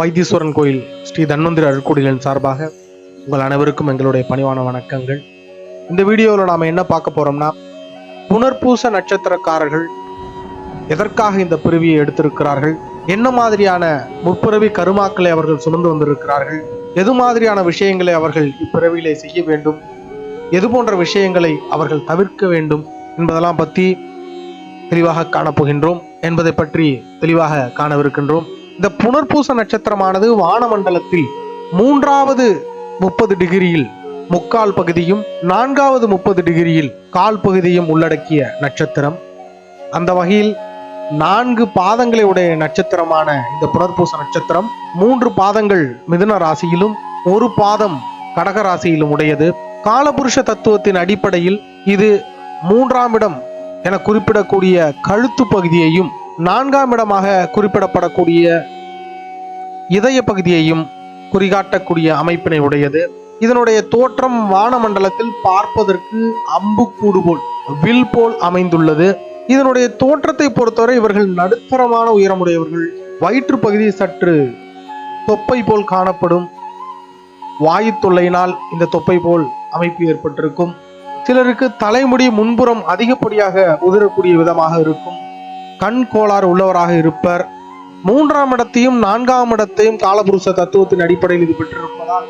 வைத்தீஸ்வரன் கோயில் ஸ்ரீ தன்வந்திரி அருட்கொடிகளின் சார்பாக உங்கள் அனைவருக்கும் எங்களுடைய பணிவான வணக்கங்கள். இந்த வீடியோவில் நாம் என்ன பார்க்க போறோம்னா புனர்பூச நட்சத்திரக்காரர்கள் எதற்காக இந்த பிறவியை எடுத்திருக்கிறார்கள் என்ன மாதிரியான முற்பிறவி கருமாக்களை அவர்கள் சுமந்து வந்திருக்கிறார்கள் எது மாதிரியான விஷயங்களை அவர்கள் இப்பிறவியிலே செய்ய வேண்டும் எது போன்ற விஷயங்களை அவர்கள் தவிர்க்க வேண்டும் என்பதெல்லாம் பற்றி தெளிவாக காணப்போகின்றோம் என்பதை பற்றி தெளிவாக காணவிருக்கின்றோம். இந்த புனர்பூச நட்சத்திரமானது வானமண்டலத்தில் மூன்றாவது முப்பது டிகிரியில் முக்கால் பகுதியும் நான்காவது முப்பது டிகிரியில் கால் பகுதியும் உள்ளடக்கிய நட்சத்திரம். அந்த வகையில் நான்கு பாதங்களை உடைய நட்சத்திரமான இந்த புனர்பூச நட்சத்திரம் மூன்று பாதங்கள் மிதுன ராசியிலும் ஒரு பாதம் கடக ராசியிலும் உடையது. காலபுருஷ தத்துவத்தின் அடிப்படையில் இது மூன்றாம் இடம் என குறிப்பிடக்கூடிய கழுத்து பகுதியையும் நான்காம் இடமாக குறிப்பிடப்படக்கூடிய இதய பகுதியையும் குறிகாட்டக்கூடிய அமைப்பினை உடையது. இதனுடைய தோற்றம் வானமண்டலத்தில் பார்ப்பதற்கு அம்புக்கூடு போல் வில் போல் அமைந்துள்ளது. இதனுடைய தோற்றத்தை பொறுத்தவரை இவர்கள் நடுத்தரமான உயரமுடையவர்கள். வயிற்று பகுதி சற்று தொப்பை போல் காணப்படும். வாயு தொல்லையினால் இந்த தொப்பை போல் அமைப்பு ஏற்பட்டிருக்கும். சிலருக்கு தலைமுடி முன்புறம் அதிகப்படியாக உதிரக்கூடிய விதமாக இருக்கும். கண் கோளாறு உள்ளவராக இருப்பர். மூன்றாம் இடத்தையும் நான்காம் இடத்தையும் காலபுருஷ தத்துவத்தின் அடிப்படையில் இது பெற்றிருப்பதால்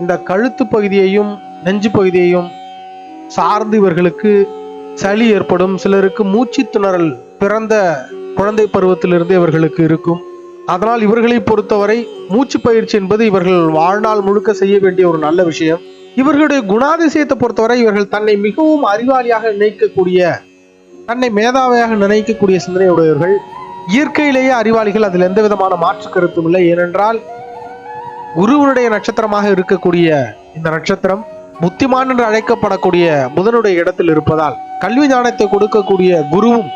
இந்த கழுத்து பகுதியையும் நெஞ்சு பகுதியையும் சார்ந்து இவர்களுக்கு சளி ஏற்படும். சிலருக்கு மூச்சு திணறல் பிறந்த குழந்தை பருவத்திலிருந்து இவர்களுக்கு இருக்கும். அதனால் இவர்களை பொறுத்தவரை மூச்சு பயிற்சி என்பது இவர்கள் வாழ்நாள் முழுக்க செய்ய வேண்டிய ஒரு நல்ல விஷயம். இவர்களுடைய குணாதிசயத்தை பொறுத்தவரை இவர்கள் தன்னை மிகவும் அறிவாளியாக நினைக்கக்கூடிய தன்னை மேதாவையாக நினைக்கக்கூடிய சிந்தனையுடையவர்கள் இயற்கையிலேயே அறிவாளிகள் அதில் எந்த விதமான மாற்று கருத்தும் இல்லை. ஏனென்றால் குருவனுடைய நட்சத்திரமாக இருக்கக்கூடிய இந்த நட்சத்திரம் புத்திமான் என்று அழைக்கப்படக்கூடிய புதனுடைய இடத்தில் இருப்பதால் கல்வி ஞானத்தை கொடுக்கக்கூடிய குருவும்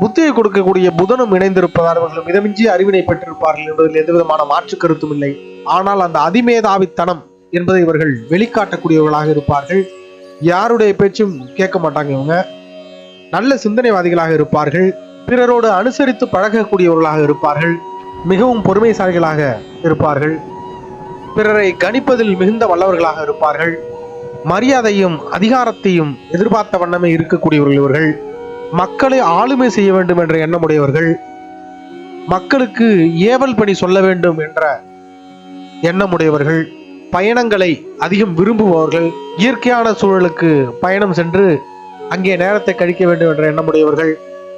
புத்தியை கொடுக்கக்கூடிய புதனும் இணைந்திருப்பதால் அவர்கள் மிதமிஞ்சி அறிவினை பெற்றிருப்பார்கள் என்பதில் எந்த விதமான மாற்று கருத்தும் இல்லை. ஆனால் அந்த அதிமேதாவித்தனம் என்பதை இவர்கள் வெளிக்காட்டக்கூடியவர்களாக இருப்பார்கள். யாருடைய பேச்சும் கேட்க மாட்டாங்க இவங்க. நல்ல சிந்தனைவாதிகளாக இருப்பார்கள். பிறரோடு அனுசரித்து பழகக்கூடியவர்களாக இருப்பார்கள். மிகவும் பொறுமைசாலிகளாக இருப்பார்கள். பிறரை கணிப்பதில் மிகுந்த வல்லவர்களாக இருப்பார்கள். மரியாதையும் அதிகாரத்தையும் எதிர்பார்த்த வண்ணமே இருக்கக்கூடியவர்கள் இவர்கள். மக்களை ஆளுமை செய்ய வேண்டும் என்ற எண்ணமுடையவர்கள். மக்களுக்கு ஏவல் பணி சொல்ல வேண்டும் என்ற எண்ணமுடையவர்கள். பயணங்களை அதிகம் விரும்புபவர்கள். இயற்கையான சூழலுக்கு பயணம் சென்று அங்கே நேரத்தை கழிக்க வேண்டும் என்ற எண்ணமுடையவர்கள்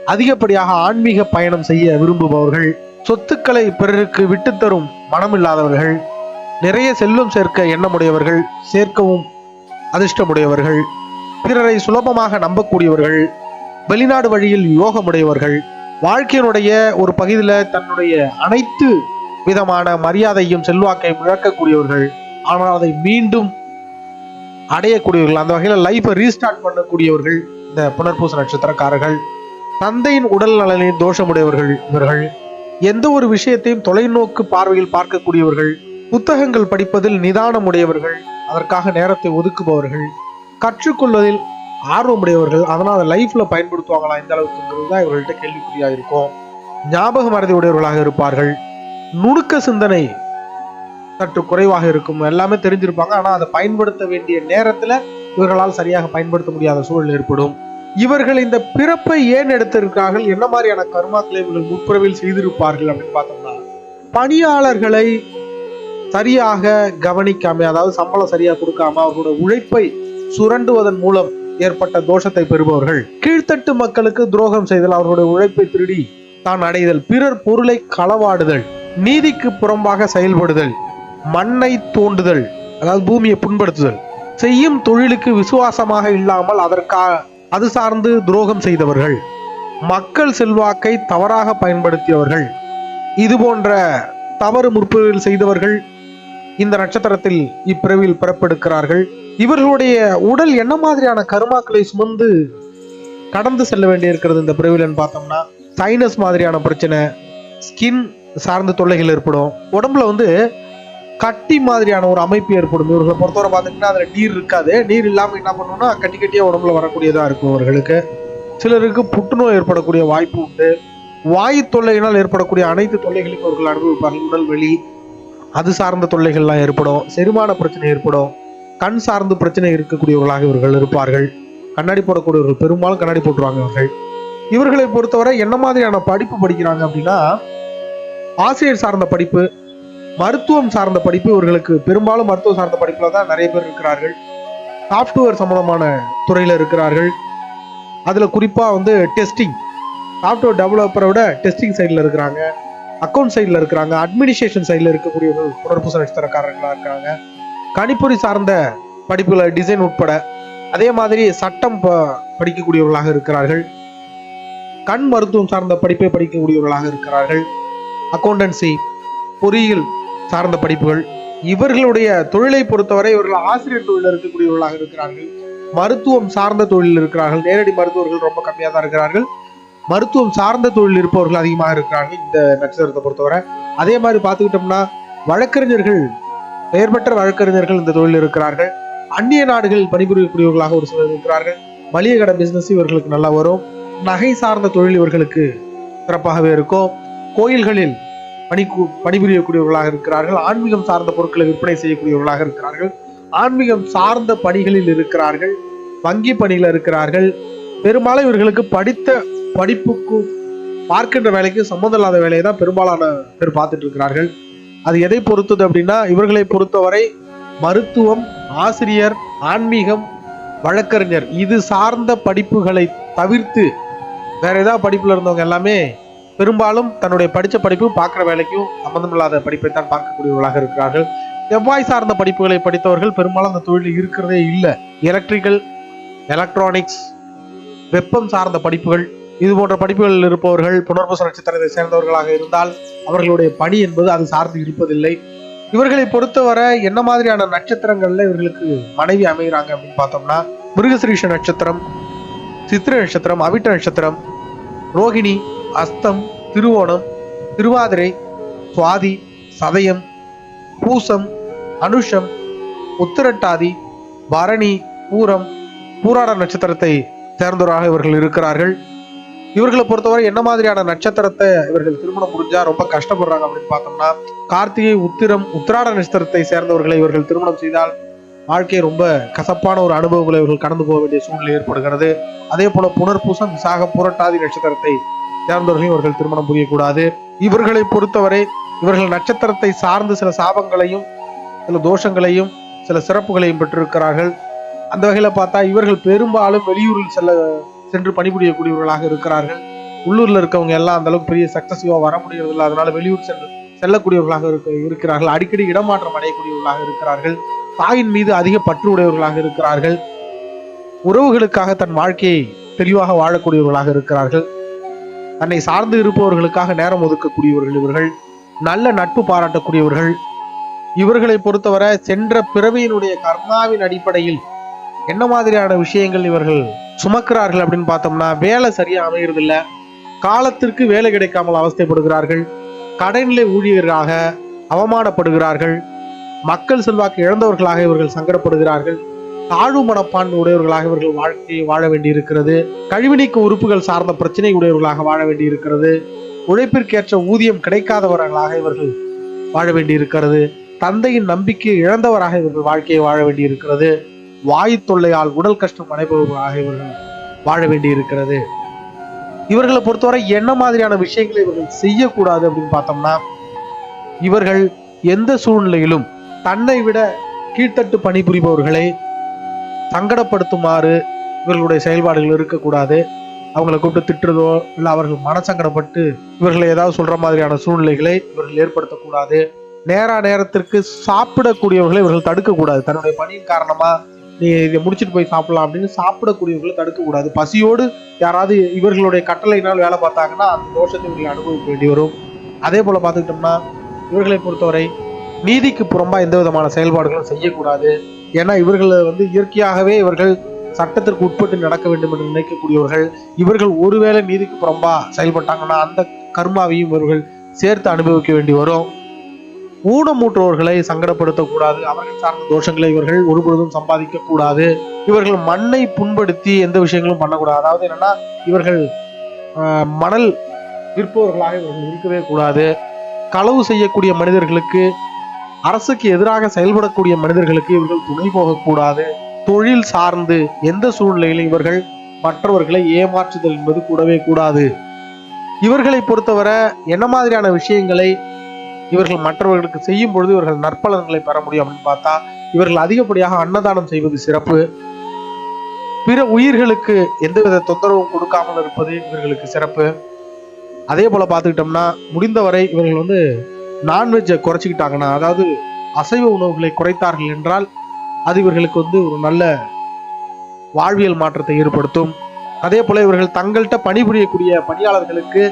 அதிகப்படியாக ஆன்மீக பயணம் செய்ய விரும்புபவர்கள் சொத்துக்களை பிறருக்கு விட்டுத்தரும் மனமில்லாதவர்கள் நிறைய செல்வம் சேர்க்க எண்ணமுடையவர்கள் சேர்க்கவும் அதிர்ஷ்டமுடையவர்கள் பிறரை சுலபமாக நம்பக்கூடியவர்கள் வெளிநாடு வழியில் யோகமுடையவர்கள் வாழ்க்கையினுடைய ஒரு பகுதியில் தன்னுடைய அனைத்து விதமான மரியாதையும் செல்வாக்கையும் இழக்கக்கூடியவர்கள். ஆனால் அதை மீண்டும் அடையக்கூடியவர்கள். அந்த வகையில் லைஃப்பை ரீஸ்டார்ட் பண்ணக்கூடியவர்கள் இந்த புனர்பூச நட்சத்திரக்காரர்கள் தந்தையின் உடல் நலனில் தோஷமுடையவர்கள் இவர்கள். எந்த ஒரு விஷயத்தையும் தொலைநோக்கு பார்வையில் பார்க்கக்கூடியவர்கள் புத்தகங்கள் படிப்பதில் நிதானம் உடையவர்கள் அதற்காக நேரத்தை ஒதுக்குபவர்கள் கற்றுக்கொள்வதில் ஆர்வமுடையவர்கள் அதனால் அதை லைஃப்பில் பயன்படுத்துவாங்களா இந்த அளவுக்குங்கிறது தான் இவர்கள்ட்ட கேள்விக்குறியாக இருக்கும். ஞாபக மறதி உடையவர்களாக இருப்பார்கள். நுணுக்க சிந்தனை சற்று குறைவாக இருக்கும். எல்லாமே தெரிஞ்சிருப்பாங்க. ஆனா அதை பயன்படுத்த வேண்டிய நேரத்துல இவர்களால் சரியாக பயன்படுத்த முடியாத சூழல் ஏற்படும். இவர்கள் இந்த பிறப்பை ஏன் எடுத்திருக்கிறார்கள்? என்ன மாதிரியான கர்மாக்களை இவர்கள் முற்பிறவில் செய்திருப்பார்கள் அப்படின்னு பார்த்தோம்னா பணியாளர்களை சரியாக கவனிக்காம அதாவது சம்பளம் சரியா கொடுக்காம அவர்களோட உழைப்பை சுரண்டுவதன் மூலம் ஏற்பட்ட தோஷத்தை பெறுபவர்கள். கீழ்த்தட்டு மக்களுக்கு துரோகம் செய்தல் அவர்களுடைய உழைப்பை திருடி தான் அடைதல். பிறர் பொருளை களவாடுதல் நீதிக்கு புறம்பாக செயல்படுதல். மண்ணை தோண்டுதல் அதாவது பூமியை புண்படுத்துதல். செய்யும் தொழிலுக்கு விசுவாசமாக இல்லாமல் அதற்காக அது சார்ந்து துரோகம் செய்தவர்கள். மக்கள் செல்வாக்கை தவறாக பயன்படுத்தியவர்கள். இது போன்ற தவறு முற்பதில் செய்தவர்கள் இந்த நட்சத்திரத்தில் இப்பிறவில் பிறப்பெடுக்கிறார்கள். இவர்களுடைய உடல் என்ன மாதிரியான கருமாக்களை சுமந்து கடந்து செல்ல வேண்டியிருக்கிறது இந்த பிறவில்னு பார்த்தோம்னா சைனஸ் மாதிரியான பிரச்சனை ஸ்கின் சார்ந்த தொல்லைகள் ஏற்படும். உடம்புல வந்து கட்டி மாதிரியான ஒரு அமைப்பு ஏற்படும். இவர்களை பொறுத்தவரை பார்த்தீங்கன்னா அதில் நீர் இருக்காது. நீர் இல்லாமல் என்ன பண்ணணும்னா கட்டி கட்டியாக உடம்புல வரக்கூடியதாக இருக்கும் அவர்களுக்கு சிலருக்கு புற்றுநோய் ஏற்படக்கூடிய வாய்ப்பு உண்டு. வாயு தொல்லையினால் ஏற்படக்கூடிய அனைத்து தொல்லைகளையும் அவர்கள் அனுபவிப்பார்கள். உடல் வெளி அது சார்ந்த தொல்லைகள்லாம் ஏற்படும். செரிமான பிரச்சனை ஏற்படும். கண் சார்ந்த பிரச்சனை இருக்கக்கூடியவர்களாக இவர்கள் இருப்பார்கள். கண்ணாடி போடக்கூடியவர்கள் பெரும்பாலும் கண்ணாடி போட்டுருவாங்க இவர்கள். இவர்களை பொறுத்தவரை என்ன மாதிரியான படிப்பு படிக்கிறாங்க அப்படின்னா ஆசிரியர் சார்ந்த படிப்பு மருத்துவம் சார்ந்த படிப்பு இவர்களுக்கு பெரும்பாலும் மருத்துவம் சார்ந்த படிப்பில் தான் நிறைய பேர் இருக்கிறார்கள். சாஃப்ட்வேர் சம்மந்தமான துறையில் இருக்கிறார்கள். அதில் குறிப்பாக வந்து டெஸ்டிங் சாஃப்ட்வேர் டெவலப்பரை விட டெஸ்டிங் சைடில் இருக்கிறாங்க. அக்கௌண்ட் சைடில் இருக்கிறாங்க. அட்மினிஸ்ட்ரேஷன் சைடில் இருக்கக்கூடியவர்கள் புனர்பூச நட்சத்திரக்காரர்களாக இருக்கிறாங்க. கணிப்பொறி சார்ந்த படிப்புகளை டிசைன் உட்பட அதே மாதிரி சட்டம் ப- படிக்கக்கூடியவர்களாக இருக்கிறார்கள். கண் மருத்துவம் சார்ந்த படிப்பை படிக்கக்கூடியவர்களாக இருக்கிறார்கள். அக்கௌண்டன்சி பொறியியல் சார்ந்த படிப்புகள் இவர்களுடைய தொழிலை பொறுத்தவரை இவர்கள் ஆசிரியர் தொழிலில் இருக்கக்கூடியவர்களாக இருக்கிறார்கள். மருத்துவம் சார்ந்த தொழிலில் இருக்கிறார்கள். நேரடி மருத்துவர்கள் ரொம்ப கம்மியாக தான் இருக்கிறார்கள். மருத்துவம் சார்ந்த தொழில் இருப்பவர்கள் அதிகமாக இருக்கிறார்கள் இந்த நட்சத்திரத்தை பொறுத்தவரை. அதே மாதிரி பார்த்துக்கிட்டோம்னா வழக்கறிஞர்கள் பெயர் பெற்ற வழக்கறிஞர்கள் இந்த தொழில் இருக்கிறார்கள். அந்நிய நாடுகளில் பணிபுரியக்கூடியவர்களாக ஒரு சிலர் இருக்கிறார்கள். மளிகை கடை பிஸ்னஸ் இவர்களுக்கு நல்லா வரும். நகை சார்ந்த தொழில் இவர்களுக்கு சிறப்பாகவே இருக்கும். கோயில்களில் பணி பணிபுரியக்கூடியவர்களாக இருக்கிறார்கள். ஆன்மீகம் சார்ந்த பொருட்களை விற்பனை செய்யக்கூடியவர்களாக இருக்கிறார்கள். ஆன்மீகம் சார்ந்த பணிகளில் இருக்கிறார்கள். வங்கி பணியில் இருக்கிறார்கள். பெரும்பாலும் இவர்களுக்கு படித்த படிப்புக்கும் பார்க்கின்ற வேலைக்கு சம்மந்தம் இல்லாத வேலையை தான் பெரும்பாலான பேர் பார்த்துட்டு இருக்கிறார்கள். அது எதை பொறுத்தது அப்படின்னா இவர்களை பொறுத்தவரை மருத்துவம் ஆசிரியர் ஆன்மீகம் வழக்கறிஞர் இது சார்ந்த படிப்புகளை தவிர்த்து வேற ஏதாவது படிப்புல இருந்தவங்க எல்லாமே பெரும்பாலும் தன்னுடைய படித்த படிப்பு பார்க்குற வேலைக்கும் சம்மந்தமில்லாத படிப்பை தான் பார்க்கக்கூடியவர்களாக இருக்கிறார்கள். செவ்வாய் சார்ந்த படிப்புகளை படித்தவர்கள் பெரும்பாலும் அந்த தொழில் இருக்கிறதே இல்லை. எலக்ட்ரிக்கல் எலக்ட்ரானிக்ஸ் வெப்பம் சார்ந்த படிப்புகள் இது போன்ற படிப்புகளில் இருப்பவர்கள் புனர்பூச நட்சத்திரத்தை சேர்ந்தவர்களாக இருந்தால் அவர்களுடைய பணி என்பது அது சார்ந்து இருப்பதில்லை. இவர்களை பொறுத்தவரை என்ன மாதிரியான நட்சத்திரங்கள்ல இவர்களுக்கு மனைவி அமைகிறாங்க அப்படின்னு பார்த்தோம்னா மிருகசிரீஷ நட்சத்திரம் சித்திர நட்சத்திரம் அவிட்ட நட்சத்திரம் ரோகிணி அஸ்தம் திருவோணம் திருவாதிரை சுவாதி சதயம் பூசம் அனுஷம் உத்திரட்டாதி பரணி பூரம் பூராட நட்சத்திரத்தை சேர்ந்தவராக இவர்கள் இருக்கிறார்கள். இவர்களை பொறுத்தவரை என்ன மாதிரியான நட்சத்திரத்தை இவர்கள் திருமணம் முடிஞ்சா ரொம்ப கஷ்டப்படுறாங்க அப்படின்னு பார்த்தோம்னா கார்த்திகை உத்திரம் உத்திராட நட்சத்திரத்தை சேர்ந்தவர்களை இவர்கள் திருமணம் செய்தால் வாழ்க்கை ரொம்ப கசப்பான ஒரு அனுபவங்களை இவர்கள் கடந்து போக வேண்டிய சூழ்நிலை ஏற்படுகிறது. அதே போல புனர்பூசம் விசாக புரட்டாதி நட்சத்திரத்தை சேர்ந்தவர்களையும் இவர்கள் திருமணம் புரியக்கூடாது. இவர்களை பொறுத்தவரை இவர்கள் நட்சத்திரத்தை சார்ந்து சில சாபங்களையும் சில தோஷங்களையும் சில சிறப்புகளையும் பெற்றிருக்கிறார்கள். அந்த வகையில பார்த்தா இவர்கள் பெரும்பாலும் வெளியூரில் செல்ல சென்று பணிபுரியக்கூடியவர்களாக இருக்கிறார்கள். உள்ளூர்ல இருக்கவங்க எல்லாம் அந்த அளவுக்கு பெரிய சக்சஸிவா வர முடியறதில்ல. அதனால வெளியூர் சென்று செல்லக்கூடியவர்களாக இருக்க இருக்கிறார்கள். அடிக்கடி இடமாற்றம் அடையக்கூடியவர்களாக இருக்கிறார்கள். தாயின் மீது அதிக பற்று உடையவர்களாக இருக்கிறார்கள். உறவுகளுக்காக தன் வாழ்க்கையை தெளிவாக வாழக்கூடியவர்களாக இருக்கிறார்கள். தன்னை சார்ந்து இருப்பவர்களுக்காக நேரம் ஒதுக்கக்கூடியவர்கள் இவர்கள். நல்ல நட்பு பாராட்டக்கூடியவர்கள். இவர்களை பொறுத்தவரை சென்ற பிறவியினுடைய கர்மாவின் அடிப்படையில் என்ன மாதிரியான விஷயங்கள் இவர்கள் சுமக்கிறார்கள் அப்படின்னு பார்த்தோம்னா வேலை சரியாக அமையறதில்ல. காலத்திற்கு வேலை கிடைக்காமல் அவஸ்தைப்படுகிறார்கள். கடைநிலை ஊழியர்களாக அவமானப்படுகிறார்கள். மக்கள் செல்வாக்கு இழந்தவர்களாக இவர்கள் சங்கடப்படுகிறார்கள். தாழ்வு மனப்பான்மை உடையவர்களாக இவர்கள் வாழ்க்கையை வாழ வேண்டியிருக்கிறது. கழிவுநீக்க உறுப்புகள் சார்ந்த பிரச்சனை உடையவர்களாக வாழ வேண்டியிருக்கிறது. உழைப்பிற்கேற்ற ஊதியம் கிடைக்காதவர்களாக இவர்கள் வாழ வேண்டியிருக்கிறது. தந்தையின் நம்பிக்கையை இழந்தவராக இவர்கள் வாழ்க்கையை வாழ வேண்டியிருக்கிறது. வாயு தொல்லையால் உடல் கஷ்டம் அடைபவர்களாக இவர்கள் வாழ வேண்டியிருக்கிறது. இவர்களை பொறுத்தவரை என்ன மாதிரியான விஷயங்களை இவர்கள் செய்யக்கூடாது அப்படின்னு பார்த்தோம்னா இவர்கள் எந்த சூழ்நிலையிலும் தன்னை விட கீழ்த்தட்டு பணிபுரிபவர்களை சங்கடப்படுத்துமாறு இவர்களுடைய செயல்பாடுகள் இருக்கக்கூடாது. அவங்களை கூப்பிட்டு திட்டுறதோ இல்லை அவர்கள் மனசங்கடப்பட்டு இவர்களை ஏதாவது சொல்கிற மாதிரியான சூழ்நிலைகளை இவர்கள் ஏற்படுத்தக்கூடாது. நேரா நேரத்திற்கு சாப்பிடக்கூடியவர்களை இவர்கள் தடுக்கக்கூடாது. தன்னுடைய பணியின் காரணமாக நீ இதை முடிச்சுட்டு போய் சாப்பிடலாம் அப்படின்னு சாப்பிடக்கூடியவர்களை தடுக்கக்கூடாது. பசியோடு யாராவது இவர்களுடைய கட்டளையினால் வேலை பார்த்தாங்கன்னா அந்த தோஷத்தை இவர்கள் அனுபவிக்க வேண்டி வரும். அதே போல் பார்த்துக்கிட்டோம்னா இவர்களை பொறுத்தவரை நீதிக்கு புறம்பா எந்த விதமான செயல்பாடுகளும் செய்யக்கூடாது. ஏன்னா இவர்கள் வந்து இயற்கையாகவே இவர்கள் சட்டத்திற்கு உட்பட்டு நடக்க வேண்டும் என்று நினைக்கக்கூடியவர்கள் இவர்கள் ஒருவேளை நீதிக்கு புறம்பா செயல்பட்டாங்கன்னா அந்த கர்மாவையும் இவர்கள் சேர்த்து அனுபவிக்க வேண்டி வரும். ஊனமூட்டுறவர்களை சங்கடப்படுத்தக்கூடாது. அவர்கள் சார்ந்த தோஷங்களை இவர்கள் ஒருபொழுதும் சம்பாதிக்க கூடாது இவர்கள் மண்ணை புண்படுத்தி எந்த விஷயங்களும் பண்ணக்கூடாது. அதாவது என்னன்னா இவர்கள் மணல் விற்பவர்களாக இவர்கள் இருக்கவே கூடாது. களவு செய்யக்கூடிய மனிதர்களுக்கு அரசுக்கு எதிராக செயல்படக்கூடிய மனிதர்களுக்கு இவர்கள் துணை போகக்கூடாது. தொழில் சார்ந்து எந்த சூழ்நிலையிலும் இவர்கள் மற்றவர்களை ஏமாற்றுதல் என்பது கூடவே கூடாது. இவர்களை பொறுத்தவரை என்ன மாதிரியான விஷயங்களை இவர்கள் மற்றவர்களுக்கு செய்யும் பொழுது இவர்கள் நற்பலன்களை பெற முடியும் அப்படின்னு பார்த்தா இவர்கள் அதிகப்படியாக அன்னதானம் செய்வது சிறப்பு. பிற உயிர்களுக்கு எந்தவித தொந்தரவும் கொடுக்காமல் இருப்பது இவர்களுக்கு சிறப்பு. அதே போல பார்த்துக்கிட்டோம்னா முடிந்தவரை இவர்கள் வந்து நான்வெஜ்ஜை குறைச்சிக்கிட்டாங்கன்னா அதாவது அசைவ உணவுகளை குறைத்தார்கள் என்றால் அது இவர்களுக்கு வந்து ஒரு நல்ல வாழ்வியல் மாற்றத்தை ஏற்படுத்தும். அதே போல இவர்கள் தங்கள்கிட்ட பணிபுரியக்கூடிய பணியாளர்களுக்கு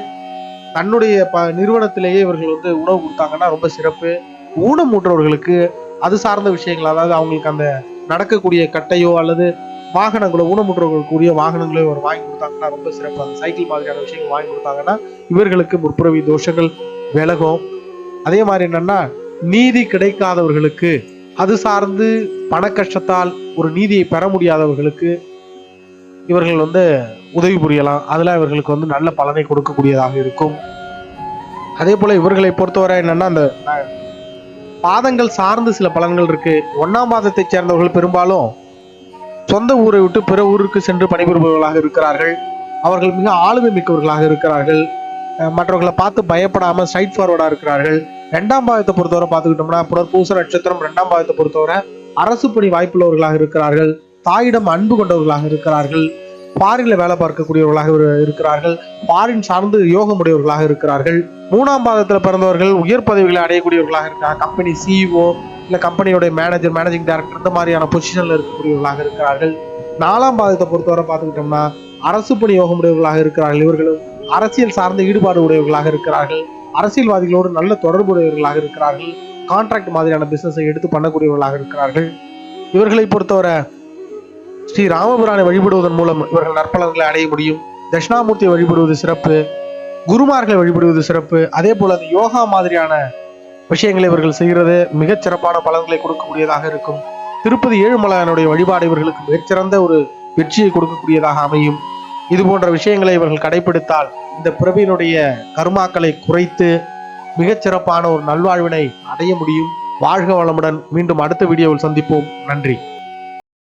தன்னுடைய ப நிறுவனத்திலேயே இவர்கள் வந்து உணவு கொடுத்தாங்கன்னா ரொம்ப சிறப்பு. ஊனமுற்றவர்களுக்கு அது சார்ந்த விஷயங்கள் அதாவது அவங்களுக்கு அந்த நடக்கக்கூடிய கட்டையோ அல்லது வாகனங்களோ ஊனமுற்றவர்களுக்குரிய வாகனங்களோ இவர் வாங்கி கொடுத்தாங்கன்னா ரொம்ப சிறப்பு. அந்த சைக்கிள் மாதிரியான விஷயங்கள் வாங்கி கொடுத்தாங்கன்னா இவர்களுக்கு முற்புறவி தோஷங்கள் விலகும். அதே மாதிரி என்னன்னா நீதி கிடைக்காதவர்களுக்கு அது சார்ந்து பண கஷ்டத்தால் ஒரு நீதியை பெற முடியாதவர்களுக்கு இவர்கள் வந்து உதவி புரியலாம். அதில் இவர்களுக்கு வந்து நல்ல பலனை கொடுக்கக்கூடியதாக இருக்கும். அதே போல் இவர்களை பொறுத்தவரை என்னென்னா அந்த பாதங்கள் சார்ந்து சில பலன்கள் இருக்குது ஒன்றாம் மாதத்தைச் சேர்ந்தவர்கள் பெரும்பாலும் சொந்த ஊரை விட்டு பிற ஊருக்கு சென்று பணிபுரிபவர்களாக இருக்கிறார்கள். அவர்கள் மிக ஆளுமை மிக்கவர்களாக இருக்கிறார்கள். மற்றவர்களை பார்த்து பயப்படாம ஸ்ட்ரைட் ஃபார்வர்டா இருக்கிறார்கள். ரெண்டாம் பாதத்தை பொறுத்தவரை பார்த்துக்கிட்டோம்னா புனர்பூச நட்சத்திரம் ரெண்டாம் பாதத்தை பொறுத்தவரை அரசு பணி வாய்ப்புள்ளவர்களாக இருக்கிறார்கள். தாயிடம் அன்பு கொண்டவர்களாக இருக்கிறார்கள். ஃபாரின்ல வேலை பார்க்கக்கூடியவர்களாக இருக்கிறார்கள். ஃபாரின் சார்ந்து யோகம் உடையவர்களாக இருக்கிறார்கள். மூணாம் பாதத்துல பிறந்தவர்கள் உயர் பதவிகளை அடையக்கூடியவர்களாக இருக்கிறார் கம்பெனி சிஇஓ இல்ல கம்பெனியோட மேனேஜர் மேனேஜிங் டைரக்டர் இந்த மாதிரியான பொசிஷன்ல இருக்கக்கூடியவர்களாக இருக்கிறார்கள். நாலாம் பாதத்தை பொறுத்தவரை பார்த்துக்கிட்டோம்னா அரசு பணி யோகமுடையவர்களாக இருக்கிறார்கள். இவர்களும் அரசியல் சார்ந்த ஈடுபாடு உடையவர்களாக இருக்கிறார்கள். அரசியல்வாதிகளோடு நல்ல தொடர்பு உடையவர்களாக இருக்கிறார்கள். கான்ட்ராக்ட் மாதிரியான பிசினஸை எடுத்து பண்ணக்கூடியவர்களாக இருக்கிறார்கள். இவர்களை பொறுத்தவரை ஸ்ரீ ராமபுரானை வழிபடுவதன் மூலம் இவர்கள் நற்பலன்களை அடைய முடியும். தட்சிணாமூர்த்தியை வழிபடுவது சிறப்பு. குருமார்களை வழிபடுவது சிறப்பு. அதே போல அந்த யோகா மாதிரியான விஷயங்களை இவர்கள் செய்கிறது மிகச் சிறப்பான பலன்களை கொடுக்கக்கூடியதாக இருக்கும். திருப்பதி ஏழுமலையானுடைய வழிபாடு இவர்களுக்கு மிகச்சிறந்த ஒரு வெற்றியை கொடுக்கக்கூடியதாக அமையும். இது போன்ற விஷயங்களை இவர்கள் கடைபிடித்தால் இந்த பிறவியினுடைய கர்மாக்களை குறைத்து மிகச்சிறப்பான ஒரு நல்வாழ்வினை அடைய முடியும். வாழ்க வளமுடன். மீண்டும் அடுத்த வீடியோவில் சந்திப்போம். நன்றி.